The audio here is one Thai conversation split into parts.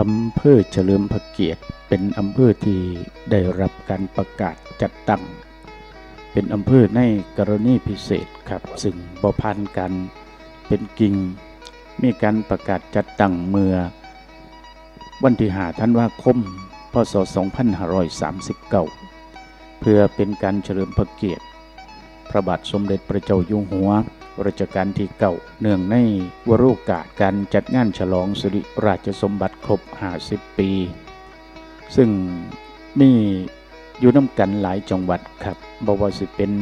อำเภอเฉลิมพระเกียรติ เป็นอำเภอที่ได้รับการประกาศจัดตั้ง เป็นอำเภอในกรณีพิเศษครับ ซึ่งบ่ผ่านกันเป็นกิ่งมีการประกาศจัดตั้งเมื่อ วันที่5ธันวาคม พศ 2539 เพื่อเป็นการเฉลิมพระเกียรติ พระบาทสมเด็จพระเจ้าอยู่หัว รัชกาลที่เก้าเนื่องในวโรกาสการจัดงานฉลองสิริราชสมบัติครบ 50 ปี ซึ่งมีอยู่น้ำกันหลายจังหวัดครับบวสิเป็น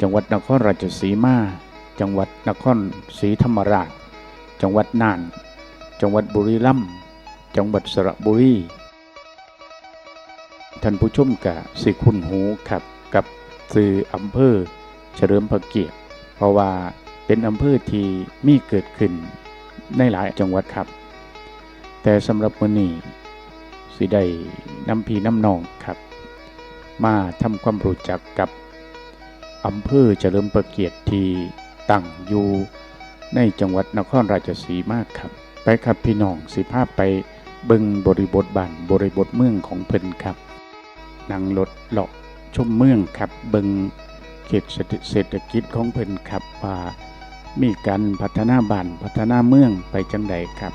จังหวัดนครราชสีมา จังหวัดนครศรีธรรมราช จังหวัดน่าน จังหวัดบุรีรัมย์ จังหวัดสระบุรี ท่านผู้ชมกะสิคุณหูครับกับสื่ออำเภอเฉลิมพระเกียรติ เพราะว่า เป็นอำเภอที่มีเกิดขึ้นในหลายจังหวัดครับ แต่สำหรับวันนี้สิได้น้ำพีน้ำนองครับ มาทำความรู้จักกับอำเภอเฉลิมพระเกียรติที่ตั้งอยู่ในจังหวัดนครราชสีมาครับ ไปครับพี่น้องสิภาพไปบิงบริบทบ้านบริบทเมืองของเพิ่นครับนั่งรถเลาะชมเมืองครับบิงเขตเศรษฐกิจของเพิ่นครับว่า มีการพัฒนาบ้านพัฒนาเมืองไปจังใดครับ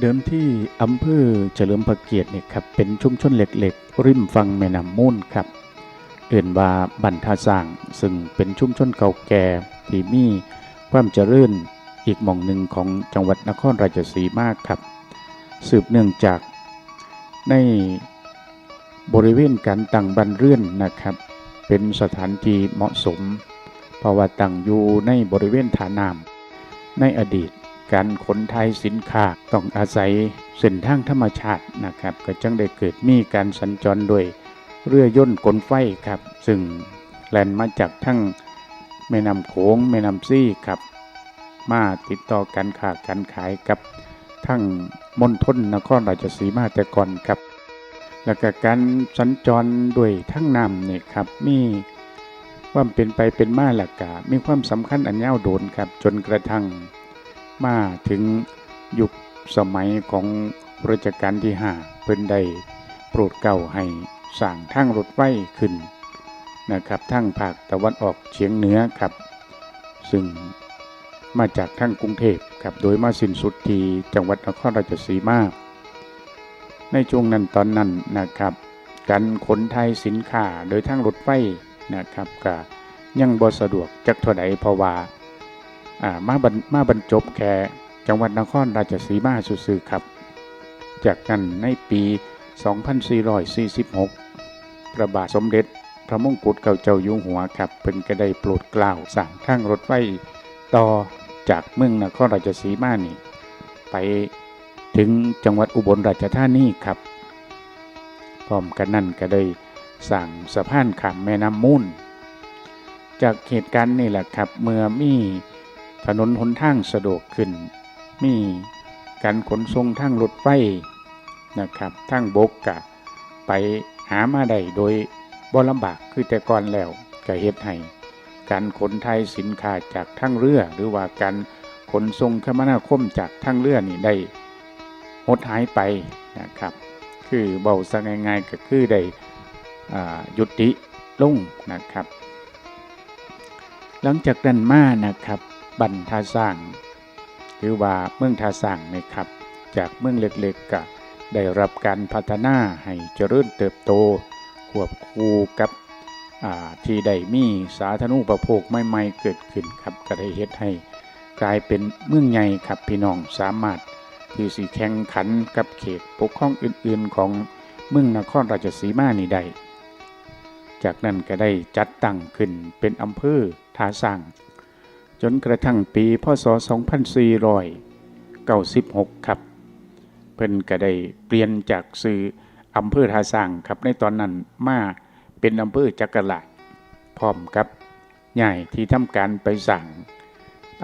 เดิมที่อำเภอเฉลิมพระเกียรติเนี่ยครับเป็นชุมชนเล็กๆ ริมฝั่งแม่น้ำมูลครับ เอื่นว่าบันทาสร้างซึ่งเป็นชุมชนเก่าแก่ที่มีความเจริญอีกหม่องหนึ่งของจังหวัดนครราชสีมาครับ สืบเนื่องจาก ในบริเวณการตั้งบันเรื่อนนะครับ เป็นสถานที่เหมาะสม เพราะว่าตั้งอยู่ในบริเวณฐานาม ในอดีตการขนถ่ายสินค้าต้องอาศัยเส้นทางธรรมชาตินะครับ ก็จังได้เกิดมีการสัญจรโดยเรือย่นต์กลไฟครับ ซึ่งแล่นมาจากทั้งแม่น้ำโขงแม่น้ำซี่ครับ มาติดต่อการค้าการขายกับ ทั้งมณฑลนครราชสีมาแต่ก่อนครับ แล้วก็การสัญจรด้วยทั้งน้ำเนี่ยครับมีความเป็นไปเป็นมาหลักกามีความสำคัญอันยาวโดนครับจนกระทั่งมาถึงยุคสมัยของรัชกาลที่ห้าเพิ่นได้โปรดเกล้าให้สร้างทางรถไฟขึ้นนะครับทางภาคตะวันออกเฉียงเหนือครับ ซึ่ง มาจากทางกรุงเทพครับโดยมาสิ้นสุดที่จังหวัดนครราชสีมาในช่วงนั้นตอนนั้นนะครับ การขนไทยสินค้าโดยทางรถไฟนะครับก็ยังบ่สะดวกจักเท่าใดเพราะว่าามาบรรมาบรรจบแค่จังหวัดนครราชสีมาซื่อๆครับ จากนั้นในปี 2446 พระบาทสมเด็จพระมงกุฎเกล้าเจ้าอยู่หัวครับเพิ่นก็ได้โปรดกล้าวสร้างทางรถไฟต่อ จากเมืองนครราชสีมานี่ ไปถึงจังหวัดอุบลราชธานีครับพร้อมกันนั้นก็ได้สร้างสะพานข้ามแม่น้ำมูล จากเหตุการณ์นี่แหละครับ เมื่อมีถนนหนทางสะดวกขึ้น มีการขนส่งทางรถไฟนะครับทั้งบกกะไปหามาได้โดยบ่ลำบากคือแต่ก่อนแล้วก็เฮ็ดให้ การขนไทยสินค้าจากทั้งเรือ หรือว่าการขนส่งคมนาคมจากทั้งเรือนี่ได้หดหายไปนะครับ คือเบาซะง่ายๆก็คือได้อ่ายุติลงนะครับ หลังจากนั้นมานะครับบันทาสร้างหรือว่าเมืองทาสร้างนะครับ จากเมืองเล็กๆก็ได้รับการพัฒนาให้เจริญเติบโตควบคู่กับ ที่ได้มีสาธารณูปโภคใหม่ๆเกิดขึ้นครับก็ได้เฮ็ดให้กลายเป็นเมืองใหญ่ครับพี่น้องสามารถที่สิแข่งขันกับเขตปกครองอื่นๆของเมืองนครราชสีมานี่ได้ จากนั้นก็ได้จัดตั้งขึ้นเป็นอำเภอท่าสร้าง จนกระทั่งปีพศ 2496 ครับ เพิ่นก็ได้เปลี่ยนจากซื้ออำเภอท่าสร้างครับในตอนนั้นมา เป็นอำเภอจักรละพร้อมกับใหญ่ที่ทำการไปสั่ง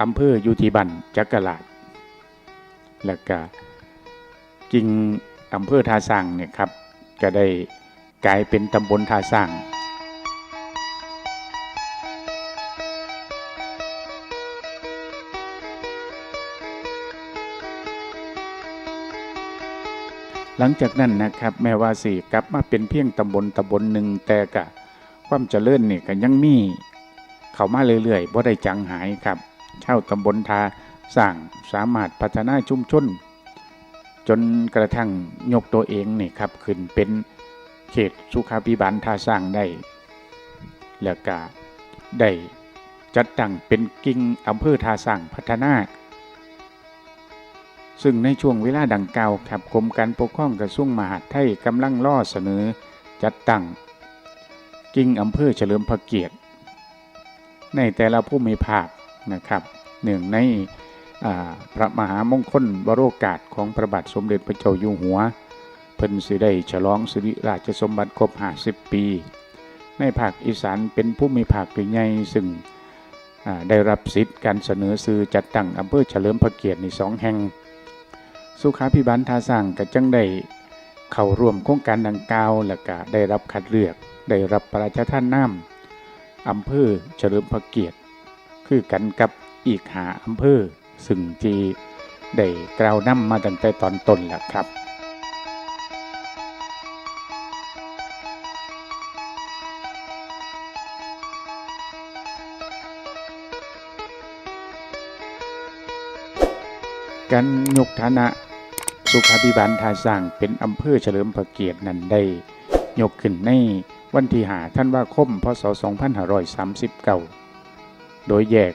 อำเภออยู่ที่บันจักรละแล้วก็จริงอำเภอท่าสร้างเนี่ยครับ ก็ได้กลายเป็นตำบลท่าสร้าง ลังจากนั้นนะครับ แม้ว่าสิกลับมาเป็นเพียงตำบลตำบลหนึ่งแต่กะความเจริญเนี่ยก็ยังมี เข้ามาเรื่อยๆบ่ได้จังหายครับเช่าตำบลทาสร้างสามารถพัฒนาชุมชนจนกระทั่งยกตัวเองนี่ครับขึ้นเป็นเขตสุขาภิบาลทาสร้างได้แล้วก็ได้จัดตั้งเป็นกิ่งอำเภอทาสร้างพัฒนา ซึ่งในช่วงเวลาดังกล่าวครับกรมการปกครองกระทรวงมหาดไทยกำลังล่อเสนอ จัดตั้งกิ่งอำเภอเฉลิมพระเกียรติ ในแต่ละภูมิภาคนะครับหนึ่งในพระมหามงคลวโรกาสของพระบาทสมเด็จพระเจ้าอยู่หัว เพิ่นสิได้ฉลองสิริราชสมบัติครบ50 ปี ในภาคอีสานเป็นภูมิภาคใหญ่ซึ่งได้รับสิทธิ์การเสนอซื้อจัดตั้งอำเภอเฉลิมพระเกียรติในสองแห่ง สุขาพิบาลทาสร้างก็จังได้เข้าร่วมโครงการดังกล่าวและก็ได้รับคัดเลือกได้รับพระราชทานนามอำเภอเฉลิมพระเกียรติ คือกันกับอีกหาอำเภอซึ่งที่ได้กล่าวนำมาตั้งแต่ตอนต้นแล้วครับการยกฐานะ สุขาภิบาลท่าสร้างเป็นอำเภอเฉลิมพระเกียรตินั้นได้ ยกขึ้นในวันที่หาท่านว่าคมพศ 2539 โดยแยก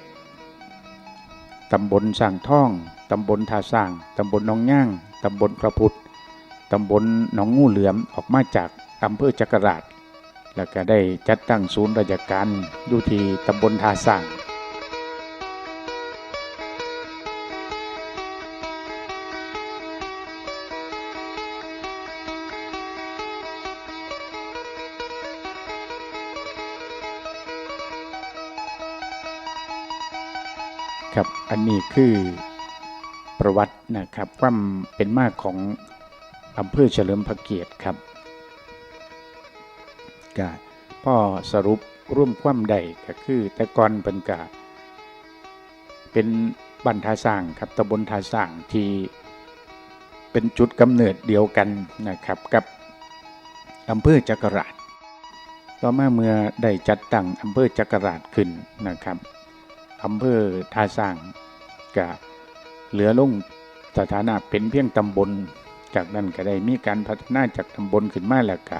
ตำบลสร้างท่อง ตำบลท่าสร้าง ตำบลหนองย่าง ตำบลพระพุทธ ตำบลหนองงูเหลือมออกมาจากอำเภอจักราช แล้วก็ได้จัดตั้งศูนย์ราชการอยู่ที่ตำบลท่าสร้าง ครับอันนี้คือประวัตินะครับความเป็นมาของอำเภอเฉลิมพระเกียรติครับก็พ่อสรุปร่วมความใดก็คือแต่ก่อนเป็นกาเป็นบันทาสร้างครับตำบลทาสร้างที่เป็นจุดกำเนิดเดียวกันนะครับกับอำเภอจักราช ต่อมาเมื่อได้จัดตั้งอำเภอจักราชขึ้นนะครับ อำเภอท่าสร้างก็เหลือลงสถานะเป็นเพียงตำบล จากนั้นก็ได้มีการพัฒนาจากตำบลขึ้นมาแล้วก็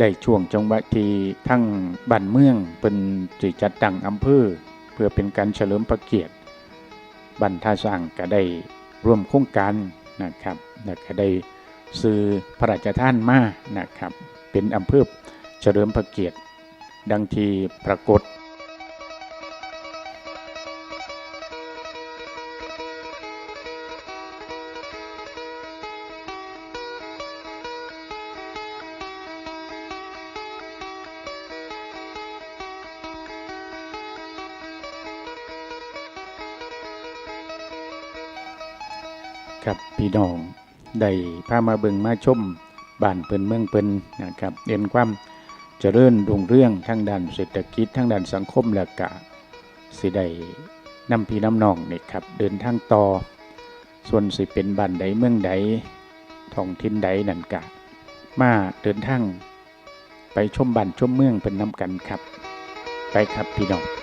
ได้ช่วงจังหวะที่ทั้งบ้านเมืองเป็นจิจัดตั้งอำเภอเพื่อเป็นการเฉลิมพระเกียรติบันท่าสร้างก็ได้ร่วมโครงการนะครับแล้วก็ได้ซื้อพระราชทานมานะครับ เป็นอำเภอเฉลิมพระเกียรติ ดังที่ปรากฏ ครับพี่น้องได้พามาเบิงมาชมบ้านเปินเมืองเปินนะครับเรียนความเจริญรุ่งเรื่องทางด้านเศรษฐกิจทางด้านสังคมและกะสิได้นำพี่น้ำน้องนี่ครับเดินทางต่อ ส่วนสิเป็นบ้านใดเมืองใดท้องถิ่นใดนั่นกะ มาเดินทางไปชมบ้านชมเมืองเป็นน้ำกันครับ ไปครับพี่น้อง